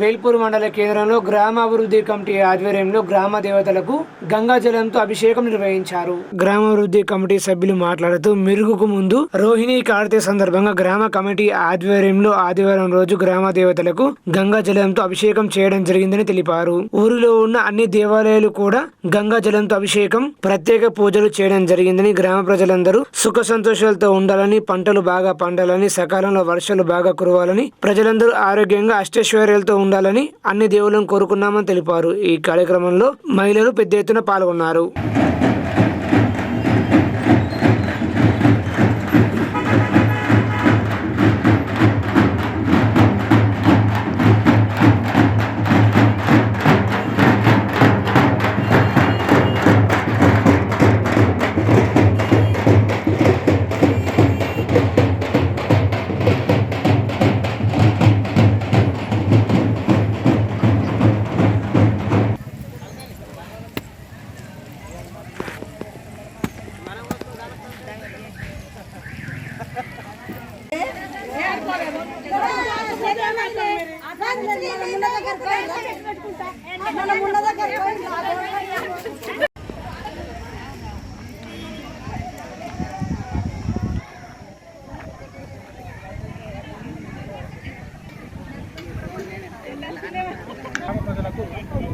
వేల్పూర్ మండల కేంద్రంలో గ్రామాభివృద్ధి కమిటీ ఆధ్వర్యంలో గ్రామ దేవతలకు గంగాజలంతో అభిషేకం నిర్వహించారు. గ్రామాభివృద్ధి కమిటీ సభ్యులు మాట్లాడుతూ మెరుగుకు ముందు రోహిణి కార్తె సందర్భంగా గ్రామ కమిటీ ఆధ్వర్యంలో ఆదివారం రోజు గ్రామ దేవతలకు గంగాజలంతో అభిషేకం చేయడం జరిగిందని తెలిపారు. ఊరిలో ఉన్న అన్ని దేవాలయాలు కూడా గంగాజలంతో అభిషేకం ప్రత్యేక పూజలు చేయడం జరిగిందని గ్రామ ప్రజలందరూ సుఖ సంతోషాలతో ఉండాలని పంటలు బాగా పండాలని సకాలంలో వర్షాలు బాగా కురవాలని ప్రజలందరూ ఆరోగ్యంగా అష్టైశ్వర్యాలతో ఉండాలని అన్ని దేవులను కోరుకున్నామని తెలిపారు. ఈ కార్యక్రమంలో మహిళలు పెద్ద ఎత్తున పాల్గొన్నారు.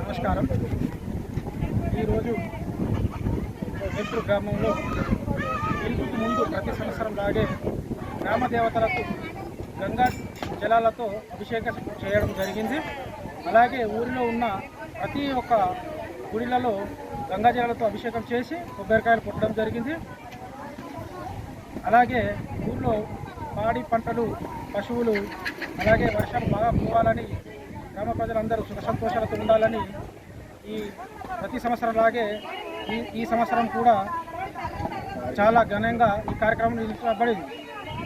నమస్కారం. ఈరోజు వెల్పూర్ గ్రామంలో ఇంటికి ముందు ప్రతి సంవత్సరం లాగే గ్రామ దేవతలకు గంగా జలాలతో అభిషేకం చేయడం జరిగింది. అలాగే ఊరిలో ఉన్న ప్రతి ఒక్క గుడిలలో గంగాజలాలతో అభిషేకం చేసి కొబ్బరికాయలు కొట్టడం జరిగింది. అలాగే ఊళ్ళో పాడి పంటలు పశువులు అలాగే వర్షాలు బాగా పోవాలని గ్రామ ప్రజలందరూ సుఖ సంతోషాలతో ఉండాలని ఈ ప్రతి సంవత్సరం లాగే ఈ ఈ సంవత్సరం కూడా చాలా ఘనంగా ఈ కార్యక్రమం నిర్వహించబడింది.